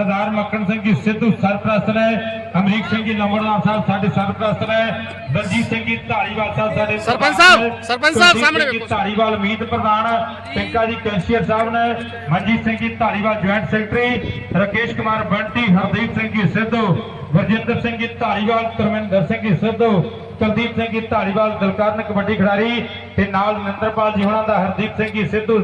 ਸਰਦਾਰ ਮੱਕੜ ਸਿੰਘ ਜੀ ਸਿੱਧੂ ਸਰਪ੍ਰਸਤ ਨੇ ਅਮਰੀਕ ਸਿੰਘ ਜੀ ਲੰਬੜਦਾਰ ਸਾਹਿਬ ਸਾਡੇ ਸਰਪ੍ਰਸਤ ਨੇ ਬਲਜੀਤ ਸਿੰਘ ਜੀ ਢਾਲੀਵਾਲ ਸਾਹਿਬ ਸਾਡੇ ਸਰਪੰਚ ਸਾਹਿਬ। ਸਰਪੰਚ ਸਾਹਿਬ ਸਾਹਮਣੇ ਵੇਖੋ। ਮੀਤ ਪ੍ਰਧਾਨ ਪਿੰਕਾ ਜੀ ਕੈਸ਼ੀਅਰ ਸਾਹਿਬ ਨੇ ਮਨਜੀਤ ਸਿੰਘ ਜੀ ਢਾਲੀਵਾਲ ਜੁਆਇੰਟ ਸੈਕਟਰੀ ਰਕੇਸ਼ ਕੁਮਾਰ ਬੰਟੀ ਹਰਦੀਪ ਸਿੰਘ ਜੀ ਸਿੱਧੂ ਗੁਰਜਿੰਦਰ ਸਿੰਘ ਜੀ ਢਾਲੀਵਾਲ ਧਰਮਿੰਦਰ ਸਿੰਘ ਜੀ ਸਿੱਧੂ ਕੁਲਦੀਪ ਸਿੰਘ ਜੀ ਢਾਲੀਵਾਲ ਦਲਕਰਨ ਕਬੱਡੀ ਖਿਡਾਰੀ ਤੇ ਨਾਲ ਨਿੰਦਰਪਾਲ ਜੀ ਹੁਣਾਂ ਦਾ ਹਰਦੀਪ ਸਿੰਘ ਜੀ ਸਿੱਧੂ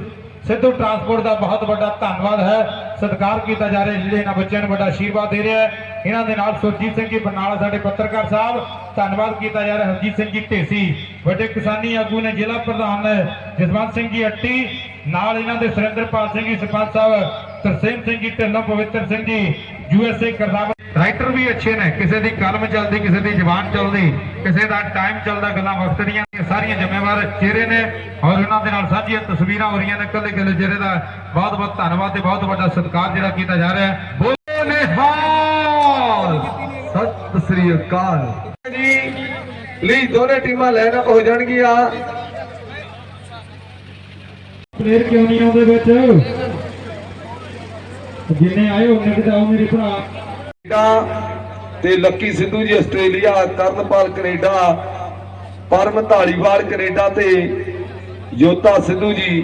ਸਿੱਧੂ ਟਰਾਂਸਪੋਰਟ ਦਾ ਬਹੁਤ ਵੱਡਾ ਧੰਨਵਾਦ ਹੈ ਸਤਿਕਾਰ ਕੀਤਾ ਜਾ ਰਿਹਾ ਜਿਹੜੇ ਇਹਨਾਂ ਬੱਚਿਆਂ ਨੂੰ ਵੱਡਾ ਆਸ਼ੀਰਵਾਦ ਦੇ ਰਿਹਾ ਹੈ। ਇਹਨਾਂ ਦੇ ਨਾਲ ਸੁਰਜੀਤ ਸਿੰਘ ਜੀ ਬਰਨਾਲਾ ਸਾਡੇ ਪੱਤਰਕਾਰ ਸਾਹਿਬ, ਧੰਨਵਾਦ ਕੀਤਾ ਜਾ ਰਿਹਾ ਹਰਜੀਤ ਸਿੰਘ ਜੀ ਢੇਸੀ। ਵੱਡੇ ਕਿਸਾਨੀ ਆਗੂ ਨੇ ਜ਼ਿਲ੍ਹਾ ਪ੍ਰਧਾਨ ਜਸਵੰਤ ਸਿੰਘ ਜੀ ਅੱਟੀ, ਨਾਲ ਇਹਨਾਂ ਦੇ ਸੁਰਿੰਦਰਪਾਲ ਸਿੰਘ ਜੀ, ਸਰਪੰਚ ਸਾਹਿਬ ਤਰਸੇਮ ਸਿੰਘ ਜੀ, ਢਿੱਲੋਂ ਪਵਿੱਤਰ ਸਿੰਘ ਜੀ ਯੂਐਸਏ ਕਰਦਾਵਾ ਰਾਈਟਰ ਵੀ ਅੱਛੇ ਨੇ ਕਿਸੇ ਦੀ ਕਲਮ ਚੱਲਦੀ ਕਿਸੇ ਦੀ ਜ਼ਬਾਨ ਚੱਲਦੀ ਕਿਸੇ ਦਾ ਟਾਈਮ ਚੱਲਦਾ ਗੱਲਾਂ ਵਕਤ ਦੀਆਂ ਸਾਰੀਆਂ ਜ਼ਿੰਮੇਵਾਰ ਚਿਹਰੇ ਨੇ ਔਰ ਇਹਨਾਂ ਦੇ ਨਾਲ ਸਾਂਝੀਆਂ ਤਸਵੀਰਾਂ ਹੋ ਰਹੀਆਂ ਨੇ ਕੱਲੇ ਕੱਲੇ ਚਿਹਰੇ ਦਾ ਬਹੁਤ ਬਹੁਤ ਧੰਨਵਾਦ ਤੇ ਬਹੁਤ ਵੱਡਾ ਸਤਿਕਾਰ ਜਿਹੜਾ ਕੀਤਾ ਜਾ ਰਿਹਾ ਹੈ। ਬੋਲੇ ਨਿਹਾਲ! ਸਤਿ ਸ੍ਰੀ ਅਕਾਲ। ਜੀ ਲਈ ਦੋਨੇ ਟੀਮਾਂ ਲੈਣ ਹੋ ਜਾਣਗੀਆਂ। ਪਲੇਅਰ ਕਿਉਂ ਨਹੀਂ ਆਉਂਦੇ ਵਿੱਚ? ਜਿੰਨੇ ਆਏ ਉਹਨੇ ਕਿਤੇ ਆਓ ਮੇਰੇ ਭਰਾ। ਤੇ Lucky Sidhu ji Australia Karanpal Canada Param Dhaliwal Canada ਤੇ ਜੋਤਾ ਸਿੱਧੂ ਜੀ।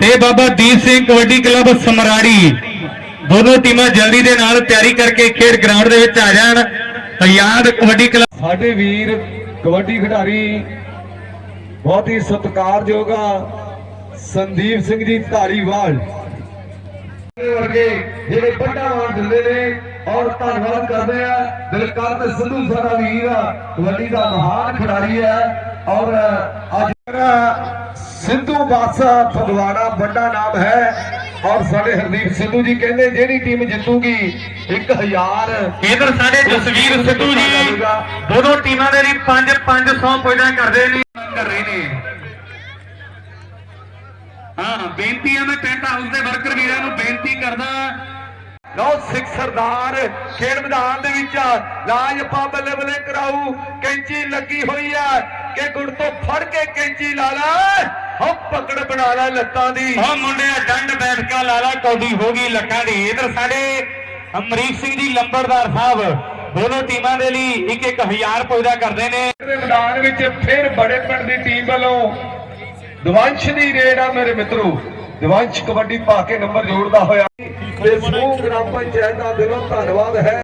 ਤੇ ਬਾਬਾ ਦੀਪ ਸਿੰਘ ਕਬੱਡੀ ਕਲੱਬ ਸਮਰਾੜੀ ਦੋਨੋਂ ਟੀਮਾਂ ਜਲਦੀ ਦੇ ਨਾਲ ਤਿਆਰੀ ਕਰਕੇ ਖੇਡ ਗਰਾਊਂਡ ਦੇ ਵਿੱਚ ਆ ਜਾਣ। ਆਜ਼ਾਦ ਕਬੱਡੀ ਕਲੱਬ ਸਾਡੇ ਵੀਰ ਕਬੱਡੀ ਖਿਡਾਰੀ ਬਹੁਤ ਹੀ ਸਤਿਕਾਰਯੋਗ ਆ। ਸੰਦੀਪ ਸਿੰਘ ਜੀ ਧਾਰੀਵਾਲ ਵਰਗੇ ਜਿਹੜੇ ਵੱਡਾ ਮਾਣ ਦਿੰਦੇ ਨੇ ਔਰ ਧੰਨਵਾਦ ਕਰਦੇ ਆ ਦਿਲਕਾਰ ਤੇ ਸਿੱਧੂ ਸਾਡਾ ਵੀਰ ਆ ਕਬੱਡੀ ਦਾ ਮਹਾਨ ਖਿਡਾਰੀ ਹੈ। ਔਰ ਅੱਜ ਸਿੱਧੂ ਬਾਸਾ ਫਗਵਾੜਾ ਵੱਡਾ ਨਾਮ ਹੈ ਔਰ ਸਾਡੇ ਹਰਦੀਪ ਸਿੱਧੂ ਜੀ ਕਹਿੰਦੇ ਜਿਹੜੀ ਟੀਮ ਜਿੱਤੂਗੀ 1000 ਇਧਰ ਸਾਡੇ ਜਸਵੀਰ ਸਿੱਧੂ ਜੀ ਦੋਨੋਂ ਟੀਮਾਂ ਦੇ ਲਈ 5 500 ਪੁਆਇੰਟਾਂ ਕਰਦੇ ਨੇ। ਕਰ ਰਹੇ ਨੇ। ਹਾਂ ਬੇਨਤੀ ਹੈ ਮੈਂ ਟੈਂਟ ਹਾਊਸ ਦੇ ਵਰਕਰ ਵੀਰਾਂ ਨੂੰ ਬੇਨਤੀ ਕਰਦਾ ਲਓ ਸਿੱਖ ਸਰਦਾਰ ਖੇਡ ਮੈਦਾਨ ਦੇ ਵਿੱਚ ਲਾਜ ਪਾ ਬੱਲੇ ਬੱਲੇ ਕਰਾਊ ਕੈਂਚੀ ਲੱਗੀ ਹੋਈ ਆ ਕਿ ਗੁੜ ਤੋਂ ਫੜ ਕੇ ਕੈਂਚੀ ਲਾ ਲੈ ਹੋ ਪਕੜ ਬਣਾ ਲੈ ਲੱਤਾਂ ਦੀ। ਉਹ ਮੁੰਡਿਆ ਡੰਡ ਬੈਠਕਾ ਲਾਲਾ ਕੌਡੀ ਹੋ ਗਈ ਲੱਖਾਂ ਦੀ। ਇਧਰ ਸਾਡੇ ਅਮਰੀਕ ਸਿੰਘ ਜੀ ਲੰਬੜਦਾਰ ਸਾਹਿਬ ਦੋਨੋਂ ਟੀਮਾਂ ਦੇ ਲਈ ਇੱਕ ਇੱਕ ਹਜ਼ਾਰ ਪੁਆਇੰਟਾਂ ਕਰਦੇ ਨੇ। ਮੈਦਾਨ ਵਿੱਚ ਫਿਰ ਬੜੇ ਪਿੰਡ ਦੀ ਟੀਮ ਵੱਲੋਂ ਦਵੰਸ਼ ਦੀ ਰੇਡ ਆ ਮੇਰੇ ਮਿੱਤਰੋ। ਦਵੰਸ਼ ਕਬੱਡੀ ਪਾ ਕੇ ਨੰਬਰ ਜੋੜਦਾ ਹੋਇਆ। ਤੇ ਸਮੂਹ ਗ੍ਰਾਮ ਪੰਚਾਇਤ ਦਾ ਦਿਲੋਂ ਧੰਨਵਾਦ ਹੈ।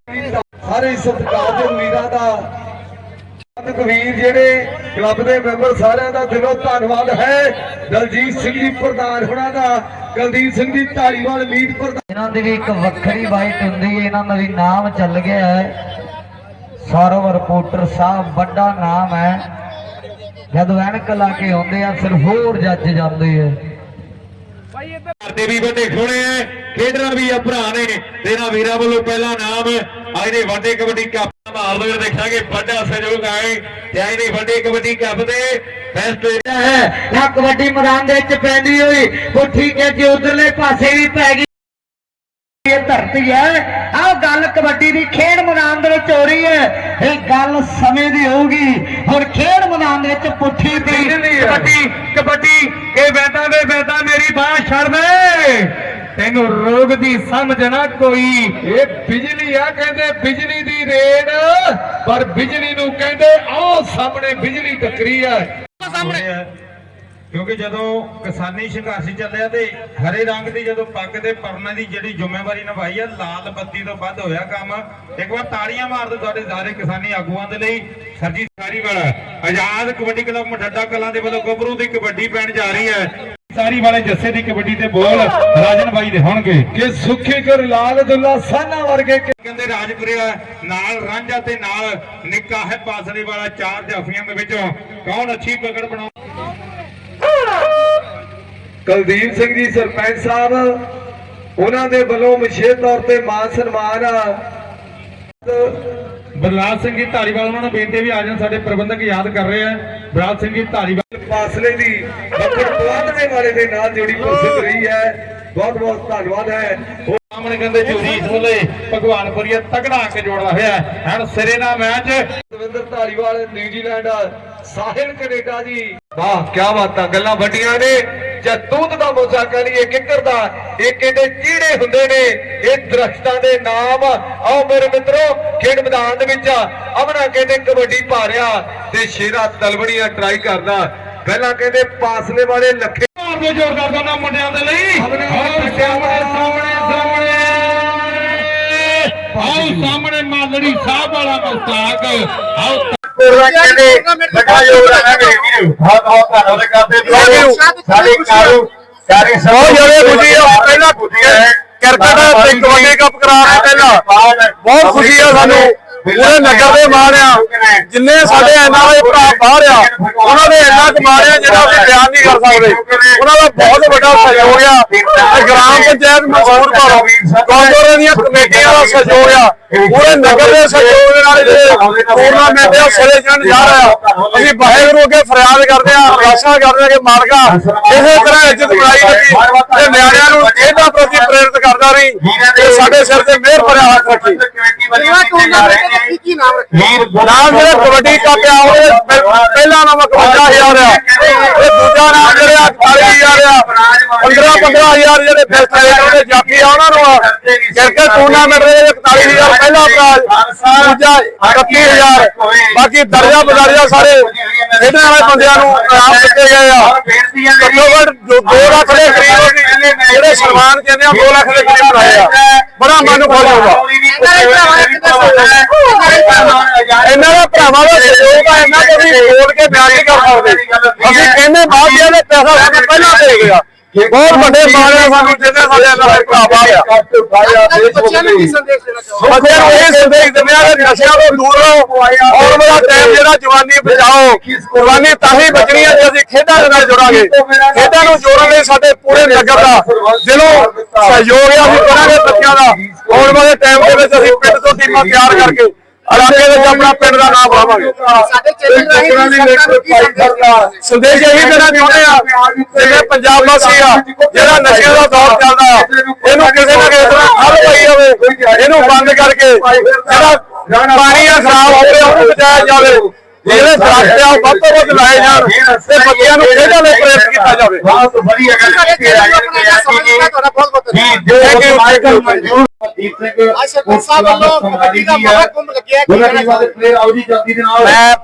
ਸਾਰੇ ਸਤਿਕਾਰਯੋਗ ਵੀਰਾਂ ਦਾ ਕਬੀਰ ਜਿਹੜੇ ਕਲੱਬ ਦੇ ਮੈਂਬਰ ਸਾਰਿਆਂ ਦਾ ਦਿਲੋਂ ਧੰਨਵਾਦ ਹੈ। ਦਲਜੀਤ ਸਿੰਘ ਜੀ ਪ੍ਰਧਾਨ ਹੋਣਾ ਦਾ, ਕੁਲਦੀਪ ਸਿੰਘ ਜੀ ਢਾਲੀਵਾਲ ਮੀਤ ਪ੍ਰਧਾਨ। ਇਹਨਾਂ ਦੀ ਵੀ ਇੱਕ ਵੱਖਰੀ ਵਾਈਟ ਹੁੰਦੀ ਹੈ। ਇਹਨਾਂ ਦਾ ਵੀ ਨਾਮ ਚੱਲ ਗਿਆ ਹੈ। ਸੌਰਵ ਰਿਪੋਰਟਰ ਸਾਹਿਬ ਵੱਡਾ ਨਾਮ ਹੈ। ਜਦੋਂ ਐਨਕ ਲਾ ਕੇ ਆਉਂਦੇ ਆ ਫਿਰ ਹੋਰ ਜੱਜ ਜਾਂਦੇ ਆ। ਤੇ ਵੀ ਵੱਡੇ ਖੋਣੇ ਐ ਖੇਡਣਾ ਵੀ ਆ ਭਰਾ ਨੇ। ਤੇਰਾ ਵੀਰਾਂ ਵੱਲੋਂ ਪਹਿਲਾ ਨਾਮ ਅੱਜ ਦੇ ਵੱਡੇ ਕਬੱਡੀ ਕੱਪ ਦੋ ਦੇਖਾਂਗੇ। ਵੱਡਾ ਸਹਿਯੋਗ ਆਏ ਤੇ ਅੱਜ ਦੇ ਵੱਡੇ ਕਬੱਡੀ ਕੱਪ ਦੇ ਫੈਸਟ ਹੈ ਨਾ ਕਬੱਡੀ ਮੈਦਾਨ ਦੇ ਵਿੱਚ ਪੈਂਦੀ ਹੋਈ ਪੁੱਠੀ ਕੇ ਜੇ ਉਧਰਲੇ ਪਾਸੇ ਵੀ ਪੈ ਗਈ। ਇਹ ਧਰਤੀ ਹੈ। ਆਹ ਗੱਲ ਕਬੱਡੀ ਦੀ ਖੇਡ ਮੈਦਾਨ ਦੇ ਵਿੱਚ ਹੋ ਰਹੀ ਹੈ। ਇਹ ਗੱਲ ਸਮੇਂ ਦੀ ਹੋਊਗੀ। ਹੁਣ ਖੇਡ ਮੈਦਾਨ ਦੇ ਵਿੱਚ ਪੁੱਠੀ ਦੀ ਕਬੱਡੀ ਕਬੱਡੀ ਇਹ ਬੈਠਾ ਵੇ ਬੈਠਾ ਮੇਰੀ ਬਾਹ ਛੱਡ ਦੇ। ਤੈਨੂੰ ਰੋਗ ਦੀ ਸਮਝ ਨਾ ਕੋਈ। ਇਹ ਬਿਜਲੀ ਆ ਕਹਿੰਦੇ ਬਿਜਲੀ ਦੀ ਰੇਡ। ਪਰ ਬਿਜਲੀ ਨੂੰ ਕਹਿੰਦੇ ਆਹ ਸਾਹਮਣੇ ਬਿਜਲੀ ਟੱਕਰੀ ਆ। ਸਾਹਮਣੇ। ਕਿਉਂਕਿ ਜਦੋਂ ਕਿਸਾਨੀ ਸੰਘਰਸ਼ ਚੱਲਿਆ ਤੇ ਹਰੇ ਰੰਗ ਦੀ ਜਦੋਂ ਪੱਗ ਤੇ ਪਰਨਾ ਦੀ ਜਿਹੜੀ ਜ਼ਿੰਮੇਵਾਰੀ ਨਿਭਾਈ ਆ ਲਾਲ ਬੱਤੀ ਤੋਂ ਵੱਧ ਹੋਇਆ ਕੰਮ ਇੱਕ ਵਾਰ ਤਾੜੀਆਂ ਮਾਰ ਦਿਓ ਤੁਹਾਡੇ ਸਾਰੇ ਕਿਸਾਨੀ ਆਗੂਆਂ ਦੇ ਲਈ। ਸਰਜੀ ਸਾਰੀ ਵਾਲਾ ਆਜ਼ਾਦ ਕਬੱਡੀ ਕਲੱਬ ਮਠੱਡਾ ਕਲਾਂ ਦੇ ਵੱਲੋਂ ਗੱਭਰੂ ਦੀ ਕਬੱਡੀ ਪੈਣ ਜਾ ਰਹੀ ਹੈ। ਸਾਰੀ ਵਾਲੇ ਜੱਸੇ ਦੀ ਕਬੱਡੀ ਤੇ ਬੋਲ ਰਾਜਨ ਬਾਈ ਦੇ ਹੋਣਗੇ। ਕਿ ਸੁਖੀ ਕਰ ਲਾਲ ਦੁੱਲਾ ਸਾਨਾ ਵਰਗੇ ਕਹਿੰਦੇ ਰਾਜਪੁਰਿਆ ਨਾਲ ਰਾਂਝਾ ਤੇ ਨਾਲ ਨਿੱਕਾ ਹੈ ਪਾਸਲੇ ਵਾਲਾ ਚਾਰ ਜਾਫੀਆਂ ਦੇ ਵਿੱਚੋਂ। ਕੌਣ ਅੱਛੀ ਪਕੜ ਬਣਾਉ ਕੁਲਦੀਪ ਸਿੰਘ ਜੀ ਸਰਪੰਚ ਸਾਹਿਬ ਉਹਨਾਂ ਦੇ ਵੱਲੋਂ ਵਿਸ਼ੇਸ਼ ਤੌਰ ਤੇ ਮਾਨ ਸਨਮਾਨ ਬਰਲਾਲ ਸਿੰਘ ਜੀ ਧਾਰੀਵਾਲ ਉਹਨਾਂ ਨੂੰ ਬੇਨਤੀ ਵੀ ਆ ਜਾਣ ਸਾਡੇ ਪ੍ਰਬੰਧਕ ਯਾਦ ਕਰ ਰਹੇ ਆ। ਬਰਲਾਲ ਸਿੰਘ ਜੀ ਧਾਰੀਵਾਲ। ਫਾਸਲੇ ਦੀ ਬੱਕਰ ਪਵਾਦਨੇ ਵਾਲੇ ਦੇ ਨਾਲ ਜੋੜੀ ਪ੍ਰਸਿੱਧ ਰਹੀ ਹੈ। ਬਹੁਤ ਬਹੁਤ ਧੰਨਵਾਦ ਹੈ। ਸਾਹਮਣੇ ਕਹਿੰਦੇ ਇਸ ਵੇਲੇ ਭਗਵਾਨਪੁਰੀਆ ਤਗੜਾ ਕੇ ਜੋੜਦਾ ਹੋਇਆ ਐਨ ਸਿਰੇ ਦਾ match. Davinder Dhariwal New Zealand Sahil Canada ji. ਵਾਹ ਕੀ ਬਾਤਾਂ ਗੱਲਾਂ ਵੱਡੀਆਂ ਨੇ। ਜਾਂ ਦੁੱਧ ਦਾ ਮੋਸਾ ਕਰੀਏ ਕਿੱਕਰ ਦਾ ਇਹ ਕਹਿੰਦੇ ਚੀੜੇ ਹੁੰਦੇ ਨੇ? ਇਹ ਦਰਖਤਾਂ ਦੇ ਨਾਮ। ਆਓ ਮੇਰੇ ਮਿੱਤਰੋ ਖੇਡ ਮੈਦਾਨ ਦੇ ਵਿੱਚ ਅਮਨਾ ਕਹਿੰਦੇ ਕਬੱਡੀ ਪਾ ਰਿਹਾ ਤੇ ਸ਼ੇਰਾ ਤਲਵੜੀਆਂ ਟਰਾਈ ਕਰਦਾ। ਪਹਿਲਾਂ ਕਹਿੰਦੇ ਪਾਸਲੇ ਵਾਲੇ ਲੱਖੇ ਮਾਰਦੇ ਦੋਨਾਂ ਮੁੰਡਿਆਂ ਦੇ ਲਈ। ਸਾਹਮਣੇ ਆਓ ਸਾਹਮਣੇ ਸਾਹਮਣੇ ਸਾਹਮਣੇ ਆਓ ਸਾਹਮਣੇ ਮਾਲੜੀ ਸਾਹਿਬ ਵਾਲਾ ਮਸਤਾਕ। ਆਓ ਕਹਿੰਦੇ ਵੱਡਾ ਯੋਗਦਾਨ ਹੈ ਮੇਰੇ ਵੀਰੋ। ਬਹੁਤ ਬਹੁਤ ਧੰਨਵਾਦ ਕਰਦੇ ਸਾਡੇ ਕਾਰੂ ਸਾਰੇ ਬਹੁਤ ਜ਼ਿਆਦਾ ਖੁਸ਼ੀ ਆ। ਪਹਿਲਾ ਖੁਸ਼ੀ ਹੈ। ਕ੍ਰਿਕਟ ਤੇ ਕਬੱਡੀ ਕੱਪ ਕਰਾ ਰਹੇ ਪਹਿਲਾਂ। ਬਹੁਤ ਖੁਸ਼ੀ ਆ ਸਾਨੂੰ। ਪੂਰੇ ਨਗਰ ਦੇ ਮਾਣ ਆ। ਜਿੰਨੇ ਸਾਡੇ ਐਨਆਰਆਈ ਭਰਾ ਬਾਹਰ ਆ ਉਹਨਾਂ ਦੇ ਇੰਨਾ ਕਮਾਰਿਆ ਜਿਹੜਾ ਅਸੀਂ ਬਿਆਨ ਨਹੀਂ ਕਰ ਸਕਦੇ। ਉਹਨਾਂ ਦਾ ਬਹੁਤ ਵੱਡਾ ਸਹਿਯੋਗ ਆ। ਗ੍ਰਾਮ ਪੰਚਾਇਤ ਮਸੂਰਪੁਰ ਗੌਰਮੈਂਟ ਦੀਆਂ ਕਮੇਟੀਆਂ ਦਾ ਸਹਿਯੋਗ ਆ। ਪੂਰੇ ਨਗਰ ਦੇ ਸਹਿਯੋਗ ਦੇ ਨਾਲ ਜਿਹੜੇ ਟੂਰਨਾਮੈਂਟ ਆ ਸਿਰੇ ਚੜ੍ਹਨ ਜਾ ਰਿਹਾ। ਅਸੀਂ ਵਾਹਿਗੁਰੂ ਅੱਗੇ ਫਰਿਆਦ ਕਰਦੇ ਆ ਅਰਦਾਸਾਂ ਕਰਦੇ ਆ ਕਿ ਮਾਲਕਾ ਇਸੇ ਤਰ੍ਹਾਂ ਇੱਜ਼ਤ ਬਣਾਈ ਰੱਖੀ ਤੇ ਨਿਆਣਿਆਂ ਨੂੰ ਖੇਡਾਂ ਪ੍ਰਤੀ ਪ੍ਰੇਰਿਤ ਕਰਦਾ ਰਹੀ ਤੇ ਸਾਡੇ ਸਿਰ ਤੇ ਮਿਹਰ ਭਰਿਆ ਹੱਥ ਰੱਖੀ। ਨਾਮ ਜਿਹੜਾ ਕਬੱਡੀ ਕੱਪ ਆ ਉਹਦੇ ਪਹਿ- ਪਹਿਲਾ ਨਾਮ 51000 ਆ ਤੇ ਦੂਜਾ ਨਾਮ ਜਿਹੜਾ 48000 ਆ 15 15000 ਜਿਹੜੇ ਨੇ ਉਹਦੇ ਜਾਫੀ ਆ ਉਹਨਾਂ ਨੂੰ ਆ। ਕ੍ਰਿਕਟ ਟੂਰਨਾਮੈਂਟ ਦੇ ਵਿੱਚ 41000 ਪਹਿਲਾ ਪ੍ਰਾਈਜ਼ ਦੂਜਾ 31000 ਬਾਕੀ ਦਰਜਾ ਬਦਾਰੀਆ ਸਾਰੇ ਖੇਡਣ ਵਾਲੇ ਬੰਦਿਆਂ ਨੂੰ ਇਨਾਮ ਦਿੱਤੇ ਗਏ ਆ। ਘੱਟੋ ਜੋ 2 ਲੱਖ ਦੇ ਕਰੀਬ ਜਿਹੜੇ ਸਨਮਾਨ ਕਹਿੰਦੇ ਆ 2 ਲੱਖ ਦੇ ਕਰੀਬ ਬਣਾਏ ਆ। ਬੜਾ ਮਨ ਖੁਸ਼ ਹੋਊਗਾ। ਇਹਨਾਂ ਦਾ ਭਰਾਵਾਂ ਦਾ ਸਹਿਯੋਗ ਆ? ਇਹਨਾਂ ਤੋਂ ਵੀ ਬੋਲ ਕੇ ਬਿਆਨ ਨਹੀਂ ਕਰ ਸਕਦੇ। ਅਸੀਂ ਕਹਿੰਦੇ ਬਾਅਦ ਜੇ ਇਹਨੇ ਪੈਸਾ ਪਹਿਲਾਂ ਦੇ ਗਿਆ। ਬਹੁਤ ਵੱਡੇ ਮਾਰੇ ਸਾਨੂੰ ਜਿੰਨੇ ਸਾਡੇ ਨਾਲ ਭਰਾ ਬਾਹਰ ਆ ਬੱਚਿਆਂ ਨੂੰ ਕੀ ਸੰਦੇਸ਼ ਦੇਣਾ ਚਾਹੋਗੇ? ਬੱਚਿਆਂ ਨੂੰ ਇਹ ਸੰਦੇਸ਼ ਦਿੰਦੇ ਆ ਕਿ ਨਸ਼ਿਆਂ ਤੋਂ ਦੂਰ ਰਹੋ। ਆਉਣ ਵਾਲਾ ਟਾਈਮ ਜਿਹੜਾ ਜਵਾਨੀ ਬਚਾਓ। ਜਵਾਨੀ ਤਾਂ ਹੀ ਬਚਣੀ ਹੈ ਜੇ ਅਸੀਂ ਖੇਡਾਂ ਦੇ ਨਾਲ ਜੁੜਾਂਗੇ। ਖੇਡਾਂ ਨੂੰ ਜੋੜਨ ਲਈ ਸਾਡੇ ਪੂਰੇ ਨਗਰ ਦਾ ਦਿਲੋਂ ਸਹਿਯੋਗ ਹੈ ਅਸੀਂ ਕਰਾਂਗੇ ਬੱਚਿਆਂ ਦਾ। ਆਉਣ ਵਾਲੇ ਟਾਈਮ ਦੇ ਵਿੱਚ ਅਸੀਂ ਪਿੰਡ ਤੋਂ ਟੀਮਾਂ ਤਿਆਰ ਕਰਕੇ ਇਲਾਕੇ ਵਿੱਚ ਆਪਣਾ ਪਿੰਡ ਦਾ ਨਾਮ ਬਣਾਵਾਂਗੇ। ਸਾਡੇ ਚੈਨਲ ਰਾਹੀਂ ਸਰਕਾਰ ਨੂੰ ਕੀ ਸੰਦੇਸ਼ ਇਹੀ ਦੇਣਾ ਚਾਹੁੰਦੇ ਆ ਜਿਹੜੇ ਪੰਜਾਬ ਵਾਸੀ ਆ ਜਿਹੜਾ ਨਸ਼ਿਆਂ ਦਾ ਦੌਰ ਚੱਲਦਾ ਇਹਨੂੰ ਕਿਸੇ ਨਾ ਕਿਸੇ ਤਰ੍ਹਾਂ ਹੱਲ ਪਈ ਜਾਵੇ। ਇਹਨੂੰ ਬੰਦ ਕਰਕੇ ਜਿਹੜਾ ਪਾਣੀ ਆ ਖਰਾਬ ਹੋ ਰਿਹਾ ਉਹਨੂੰ ਬਚਾਇਆ ਜਾਵੇ। ਜਿਹੜੇ ਦਰਖਤ ਆ ਉਹ ਵੱਧ ਤੋਂ ਵੱਧ ਲਾਏ ਜਾਣ ਤੇ ਬੱਚਿਆਂ ਨੂੰ ਖੇਡਾਂ ਲਈ ਪ੍ਰੇਰਿਤ ਕੀਤਾ ਜਾਵੇ। ਬਹੁਤ ਵਧੀਆ ਬਹੁਤ ਬਹੁਤ ਧੰਨਵਾਦ। ਥੈਂਕ ਯੂ ਸਰਪੰਚ ਸਾਹਿਬ ਵੱਲੋਂ ਕਬੱਡੀ ਦਾ ਮਹਾਕੁੰਭ ਲੱਗਿਆ ਕੀ ਕਹਿਣਾ ਚਾਹੋਗੇ? ਮੈਂ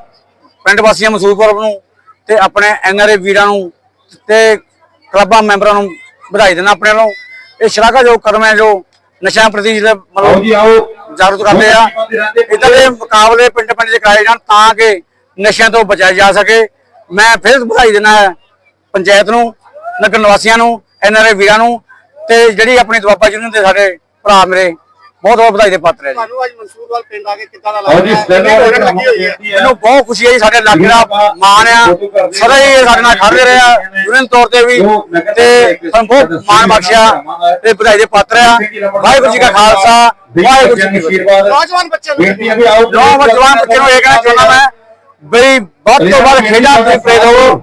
ਪਿੰਡ ਵਾਸੀਆਂ ਮਸੂਦਪੁਰ ਨੂੰ ਤੇ ਆਪਣੇ ਐਨਆਰਏ ਵੀਰਾਂ ਨੂੰ ਤੇ ਕਲੱਬਾਂ ਮੈਂਬਰਾਂ ਨੂੰ ਵਧਾਈ ਦੇਣਾ ਆਪਣੇ ਵੱਲੋਂ। ਇਹ ਸ਼ਲਾਘਾਯੋਗ ਕਦਮ ਹੈ ਜੋ ਨਸ਼ਿਆਂ ਪ੍ਰਤੀ ਜਿਹੜੇ ਮਤਲਬ ਜਾਗਰੂਕ ਕਰਦੇ ਆ। ਇਦਾਂ ਦੇ ਮੁਕਾਬਲੇ ਪਿੰਡ ਪਿੰਡ 'ਚ ਕਰਾਏ ਜਾਣ ਤਾਂ ਕਿ ਨਸ਼ਿਆਂ ਤੋਂ ਬਚਾਇਆ ਜਾ ਸਕੇ। ਮੈਂ ਫਿਰ ਵਧਾਈ ਦੇਣਾ ਹੈ ਪੰਚਾਇਤ ਨੂੰ ਨਗਰ ਨਿਵਾਸੀਆਂ ਨੂੰ ਐਨਆਰਏ ਵੀਰਾਂ ਨੂੰ ਤੇ ਜਿਹੜੀ ਆਪਣੀ ਦੁਆਬਾ ਯੂਨੀਅਨ ਦੇ ਸਾਡੇ ਭਰਾ ਮੇਰੇ ਬਹੁਤ ਬਹੁਤ ਵਧਾਈ ਦੇ ਪਾਤਰ ਹੈ ਜੀ। ਤੁਹਾਨੂੰ ਅੱਜ ਮਨਸੂਰ ਵਾਲ ਪਿੰਡ ਆ ਕੇ ਕਿੱਦਾਂ ਦਾ ਲੱਗੀ ਹੋਈ ਹੈ? ਮੈਨੂੰ ਬਹੁਤ ਖੁਸ਼ੀ ਹੈ ਜੀ ਸਾਡੇ ਇਲਾਕੇ ਦਾ ਮਾਣ ਆ। ਸਦਾ ਹੀ ਸਾਡੇ ਨਾਲ ਖੜਦੇ ਰਹੇ ਆ ਯੂਨੀਅਨ ਤੌਰ ਤੇ ਵੀ ਤੇ ਸਾਨੂੰ ਬਹੁਤ ਮਾਣ ਬਖਸ਼ਿਆ ਤੇ ਵਧਾਈ ਦੇ ਪਾਤਰ ਆ। ਵਾਹਿਗੁਰੂ ਜੀ ਕਾ ਖਾਲਸਾ ਵਾਹਿਗੁਰੂ ਜੀ ਕੀ ਫਤਿਹ। ਨੌਜਵਾਨ ਬੱਚਿਆਂ ਨੂੰ ਨੌ ਜਵਾਨ ਬੱਚੇ ਨੂੰ ਇਹ ਕਹਿਣਾ ਚਾਹੁੰਦਾ ਮੈਂ ਬਈ ਵੱਧ ਤੋਂ ਵੱਧ ਖੇਡਾਂ ਤੇ ਪ੍ਰੇਰਿਤ ਹੋਵੋ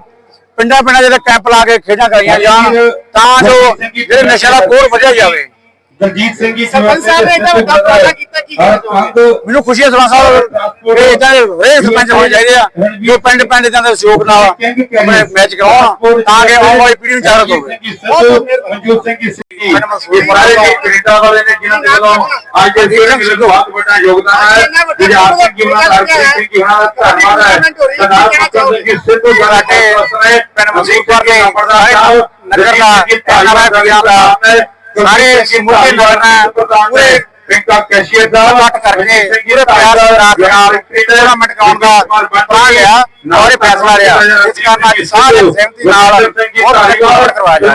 ਪਿੰਡਾਂ ਪਿੰਡਾਂ ਜਿਹੜੇ ਕੈਂਪ ਲਾ ਕੇ ਖੇਡਾਂ ਕਰਾਈਆਂ ਜਾਣ ਤਾਂ ਜੋ ਜਿਹੜੇ ਨਸ਼ਿਆਂ ਦਾ ਕੋਰ ਵਧਿਆ ਜਾਵੇ। ਦਲਜੀਤ ਸਿੰਘ ਜੀ ਸਰਪੰਚ ਸਾਹਿਬ ਨੇ ਇੰਨਾ ਵੱਡਾ ਉਪਰਾਲਾ ਕੀਤਾ ਕੀ ਮੈਨੂੰ ਖੁਸ਼ੀ ਹੈ ਸਰਪੰਚ ਸਾਹਿਬ ਇਹ ਦੇ ਹਰੇਕ ਸਰਪੰਚ ਹੋਣੇ ਚਾਹੀਦੇ ਆ ਜੋ ਪਿੰਡ ਪਿੰਡ ਦੇ ਸਹਿਯੋਗ ਨਾਲ ਆਪਣੇ ਮੈਚ ਕਰਾਉਣ ਤਾਂ ਕਿ ਆਉਣ ਵਾਲੀ ਪੀੜ੍ਹੀ ਨੂੰ ਜਾਗਰੂਕ ਹੋਵੇ। ਮਨਜੂਰ ਸਿੰਘ ਜੀ ਸਿੰਘ ਜੀ ਸਾਰੇ ਜੀ ਕੈਨੇਡਾ ਵਾਲੇ ਨੇ ਜਿਨ੍ਹਾਂ ਦੇ ਵੱਲੋਂ ਅੱਜ ਦੇ ਦਿਨ ਵਿੱਚ ਬਹੁਤ ਵੱਡਾ ਯੋਗਦਾਨ ਹੈ। ਗੁਰਜਾਰ ਸਿੰਘ ਜੀ ਉਹਨਾਂ ਦਾ ਸਿੰਘ ਜੀ ਧੰਨਵਾਦ ਹੈ। ਸਰਦਾਰ ਜੀ ਸਿੱਧੂ ਜਰਾ ਕੇ ਉਸਨੇ ਪਿੰਡ ਮਸੀਹਪੁਰ ਦੇ ਨਗਰ ਦਾ ਧੰਨਵਾਦ ਪੰਜਾਬ ਦਾ ਸਾਰੇ ਨਗਰ ਨਾਲ ਪੂਰੇ ਪਿੰਕਾ ਕੈਸ਼ੀਅਰ ਦਾ ਵੱਟ ਕਰਕੇ ਪੂਰੇ ਪਿਆਰ ਰਾਤ ਨਾਲ ਟੂਰਨਾਮੈਂਟ ਕਰਾਉਣ ਦਾ ਪਤਾ ਲਿਆ। ਔਰ ਫੈਸਲਾ ਲਿਆ ਇਸ ਕਾਰਨ ਅੱਜ ਸਾਰੇ ਸਹਿਮਤੀ ਨਾਲ ਬਹੁਤ ਵਧੀਆ ਕਰਵਾਇਆ ਰਿਹਾ